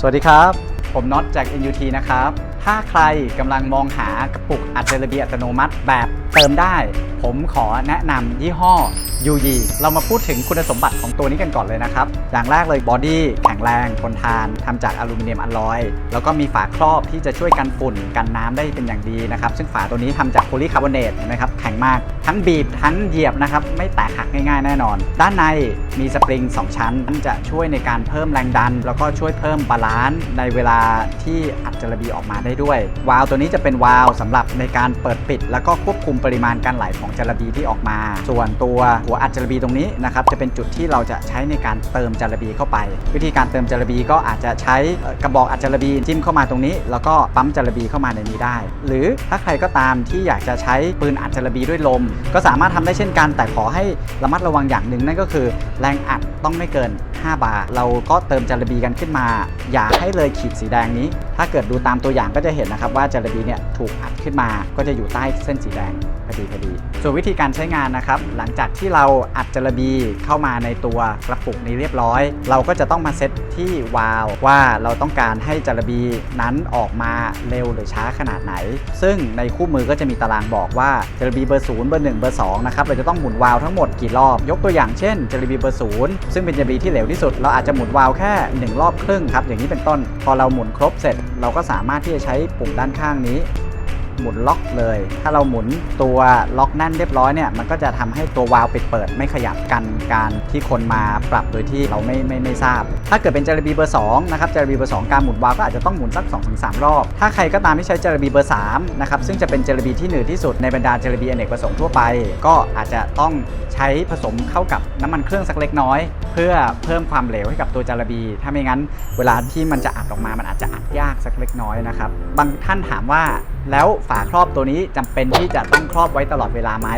สวัสดีครับ ผมน็อตจาก NUT นะครับ ถ้าใครกำลังมองหากระปุกอัดเจลเบียอัตโนมัติแบบเติมได้ ผมขอแนะนำยี่ห้อ UE เรามาพูดถึงคุณสมบัติของตัวนี้กันก่อนเลยนะครับ อย่างแรกเลยบอดี้แข็งแรงทนทานทำจากอลูมิเนียมอลลอย แล้วก็มีฝาครอบที่จะช่วยกันฝุ่นกันน้ำได้เป็นอย่างดีนะครับ ซึ่งฝาตัวนี้ทำจากโพลีคาร์บอเนตเห็นไหมครับแข็งมากทั้งบีบทั้งเหยียบนะครับไม่แตกหักง่ายๆแน่นอน ด้านในมีสปริง 2 ชั้นจะช่วยในการเพิ่มแรงดัน แล้วก็ช่วยเพิ่มบาลานซ์ในเวลาที่อัดจระบีออกมาได้ด้วยวาล์วตัวนี้จะเป็นวาล์วสำหรับในการเปิดปิด แล้วก็ควบคุมปริมาณการไหลของจรบีที่ออกมา ส่วนตัวหัวอัดจรบีตรงนี้นะครับจะเป็นจุดที่เราจะใช้ในการเติมจรบีเข้าไป วิธีการเติมจรบีก็อาจจะใช้กระบอกอัดจรบีจิ้มเข้ามาตรงนี้ แล้วก็ปั๊มจรบีเข้ามาในนี้ได้ หรือถ้าใครก็ตามที่อยากจะใช้ปืนอัดจรบีด้วยลม ก็สามารถทำได้เช่นกัน แต่ขอให้ระมัดระวังอย่างหนึ่งนั่นก็คือ แรงอัดต้องไม่เกิน 5 บาร์เราก็เติมจรบีกันขึ้นมา อย่าให้เลยขีดสีแดงนี้ ถ้าเกิดดูตามตัวอย่างก็จะเห็นนะครับว่าจระบีเนี่ยถูกอัดขึ้นมาก็จะอยู่ใต้เส้นสีแดง พอดีพอดี ส่วนวิธีการใช้งานนะครับ หลังจากที่เราอัดจระบีเข้ามาในตัวกระปุกนี้เรียบร้อย เราก็จะต้องมาเซตที่วาลวว่าเราต้องการให้จระบีนั้นออกมาเร็วหรือช้าขนาดไหน ซึ่งในคู่มือก็จะมีตารางบอกว่าจระบีเบอร์ศูนย์เบอร์หนึ่งเบอร์สองนะครับเราจะต้องหมุนวาล์วทั้งหมดกี่รอบ ยกตัวอย่างเช่นจระบีเบอร์ศูนย์ซึ่งเป็นจระบีที่เหลวที่สุด เราอาจจะหมุนวาล์วแค่ 1 รอบครึ่งครับอย่างนี้เป็นต้น พอเราหมุนครบเสร็จ เราก็สามารถที่จะใช้ปุ่มด้านข้างนี้ หมุนล็อกเลย ถ้าเราหมุนตัวล็อกแน่นเรียบร้อยเนี่ยมันก็จะทำให้ตัววาล์วปิดเปิดไม่ขยับกันการที่คนมาปรับโดยที่เราไม่ไม่ไม่ทราบ ถ้าเกิดเป็นจารบีเบอร์2นะครับจารบีเบอร์2การหมุนวาล์วก็อาจจะต้องหมุนสัก 2-3 รอบ ถ้าใครก็ตามที่ใช้จารบีเบอร์3นะครับซึ่งจะเป็นจารบีที่หนืดที่สุดในบรรดาจารบีอเนกประสงค์ทั่วไป ก็อาจจะต้องใช้ผสมเข้ากับน้ำมันเครื่องสักเล็กน้อย เพื่อเพิ่มความเหลวให้กับตัวจารบี ถ้าไม่งั้นเวลาที่มันจะอัดออกมามันอาจจะอัดยากสักเล็กน้อยนะครับบางท่านถามว่าแล้วฝาครอบตัวนี้จำเป็นที่จะต้องครอบไว้ตลอดเวลาไหม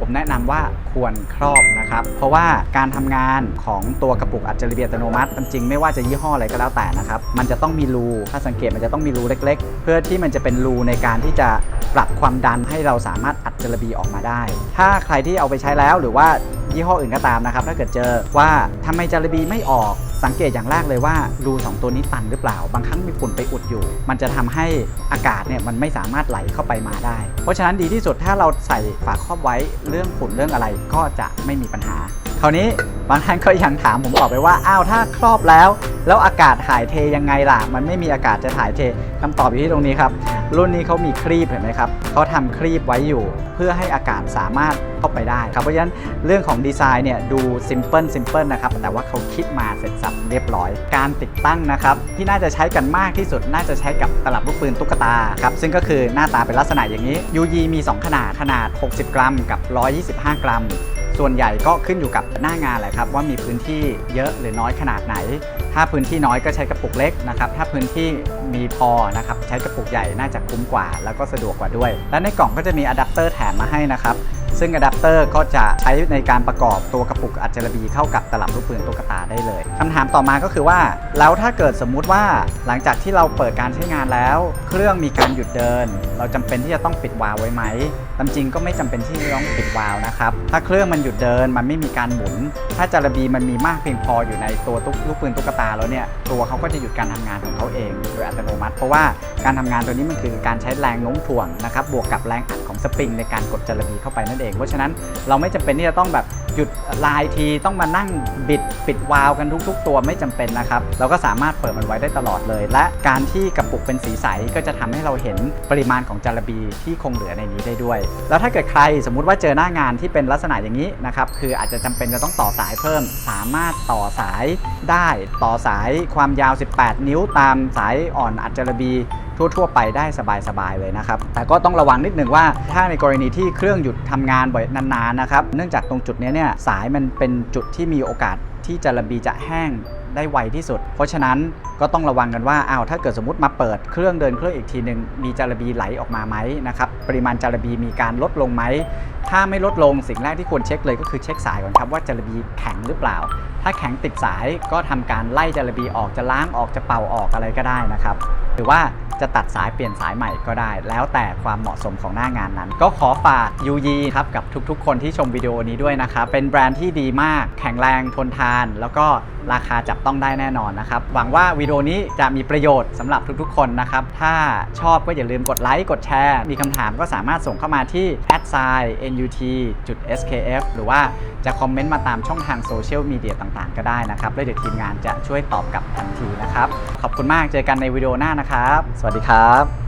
ผมแนะนำว่าควรครอบนะครับ เพราะว่าการทำงานของตัวกระปุกอัจฉริยะอัตโนมัติจริงๆไม่ว่าจะยี่ห้ออะไรก็แล้วแต่นะครับ มันจะต้องมีรู ถ้าสังเกตมันจะต้องมีรูเล็ก ๆ เพื่อที่มันจะเป็นรูในการที่จะปรับความดันให้เราสามารถอัดจระบีออกมาได้ ถ้าใครที่เอาไปใช้แล้วหรือว่า ยี่ห้ออื่นก็ตามนะครับ ถ้าเกิดเจอว่าทำไมจารบีไม่ออกสังเกตอย่างแรกเลยว่ารูสองตัวนี้ตันหรือเปล่า บางครั้งมีฝุ่นไปอุดอยู่ มันจะทำให้อากาศเนี่ยมันไม่สามารถไหลเข้าไปมาได้ เพราะฉะนั้นดีที่สุดถ้าเราใส่ฝาครอบไว้เรื่องฝุ่นเรื่องอะไรก็จะไม่มีปัญหาคราวนี้ บางท่านก็ยังถามผมต่อไปว่าอ้าวถ้าครอบแล้ว แล้วอากาศถ่ายเทยังไงล่ะ มันไม่มีอากาศจะถ่ายเทคำตอบอยู่ที่ตรงนี้ครับ รุ่นนี้เขามีครีบเห็นไหมครับเขาทำครีบไว้อยู่ เพื่อให้อากาศสามารถเข้าไปได้ครับเพราะฉะนั้นเรื่องของดีไซน์เนี่ยดูซิมเพิลซิมเพิลนะครับแต่ว่าเขาคิดมาเสร็จสับเรียบร้อย การติดตั้งนะครับที่น่าจะใช้กันมากที่สุดน่าจะใช้กับตลับลูกปืนตุ๊กตาครับซึ่งก็คือหน้าตาเป็นลักษณะอย่างนี้ UG มี 2 ขนาดขนาด 60 กรัม กับ 125 กรัม ส่วนใหญ่ก็ขึ้นอยู่กับหน้างานแหละครับ ว่ามีพื้นที่เยอะหรือน้อยขนาดไหน ถ้าพื้นที่น้อยก็ใช้กระปุกเล็กนะครับ ถ้าพื้นที่มีพอนะครับใช้กระปุกใหญ่น่าจะคุ้มกว่า แล้วก็สะดวกกว่าด้วย และในกล่องก็จะมีอะแดปเตอร์แถมมาให้นะครับ ซึ่งอะแดปเตอร์ก็จะใช้ในการประกอบตัวกระปุกอัจฉริยเข้ากับตลับลูกปืนตุ๊กตาได้เลยคำถามต่อมาก็คือว่า แล้วถ้าเกิดสมมุติว่าหลังจากที่เราเปิดการใช้งานแล้ว เครื่องมีการหยุดเดิน เราจำเป็นที่จะต้องปิดวาล์วไว้ไหมตามจริงก็ไม่จำเป็นที่จะต้องปิดวาล์วนะครับถ้าเครื่องมันหยุดเดินมันไม่มีการหมุน ถ้าจารบีมันมีมากเพียงพออยู่ในตัวลูกปืนตุ๊กตาแล้วเนี่ยตัวเขาก็จะหยุดการทำงานของเขาเองโดยอัตโนมัติ เพราะว่าการทำงานตัวนี้มันคือการใช้แรงโน้มถ่วงนะครับบวกกับแรงอัด ของสปริงในการกดจารบีเข้าไปนั่นเอง เพราะฉะนั้นเราไม่จำเป็นที่จะต้องแบบหยุดลายทีต้องมานั่งบิดปิดวาล์วกันทุก ๆ ตัวไม่จำเป็นนะครับ เราก็สามารถเปิดมันไว้ได้ตลอดเลย และการที่กระปุกเป็นสีใสก็จะทำให้เราเห็นปริมาณของจารบีที่คงเหลือในนี้ได้ด้วย แล้วถ้าเกิดใครสมมุติว่าเจอหน้างานที่เป็นลักษณะอย่างนี้นะครับคืออาจจะจำเป็นจะต้องต่อสายเพิ่ม สามารถต่อสายได้ต่อสายความยาว 18 นิ้วตามสายอ่อนอัดจารบี ทั่ว ๆ ไปได้สบาย ๆ เลยนะครับ แต่ก็ต้องระวังนิดหนึ่งว่าถ้าในกรณีที่เครื่องหยุดทำงานบ่อยนานๆนะครับ เนื่องจากตรงจุดนี้เนี่ยสายมันเป็นจุดที่มีโอกาสที่จระบีจะแห้งได้ไวที่สุด เพราะฉะนั้นก็ต้องระวังกันว่าอ้าวถ้าเกิดสมมติมาเปิดเครื่องเดินเครื่องอีกทีหนึ่งมีจารบีไหลออกมาไหมนะครับปริมาณจารบีมีการลดลงไหมถ้าไม่ลดลงสิ่งแรกที่ควรเช็คเลยก็คือเช็คสายก่อนครับว่าจารบีแข็งหรือเปล่า ถ้าแข็งติดสายก็ทำการไล่จารบีออกจะล้างออกจะเป่าออกอะไรก็ได้นะครับหรือว่า จะตัดสายเปลี่ยนสายใหม่ก็ได้ แล้วแต่ความเหมาะสมของหน้างานนั้น ก็ขอฝาก UG ครับกับทุกๆ คนที่ชมวิดีโอนี้ด้วยนะครับเป็นแบรนด์ที่ดีมาก แข็งแรงทนทาน แล้วก็ราคาจับต้องได้แน่นอนนะครับหวังว่าวิดีโอนี้จะมีประโยชน์สำหรับทุกๆ คนนะครับถ้าชอบก็อย่าลืมกดไลค์กดแชร์ มีคำถามก็สามารถส่งเข้ามาที่ a d s i nut skf หรือว่าจะคอมเมนต์มาตามช่องทางโซเชียลมีเดียต่างๆ ก็ได้นะครับแล้วเดี๋ยวทีมงานจะช่วยตอบกลับทันทีนะครับ ขอบคุณมากเจอกันในวิดีโอหน้านะครับ สวัสดีดีครับ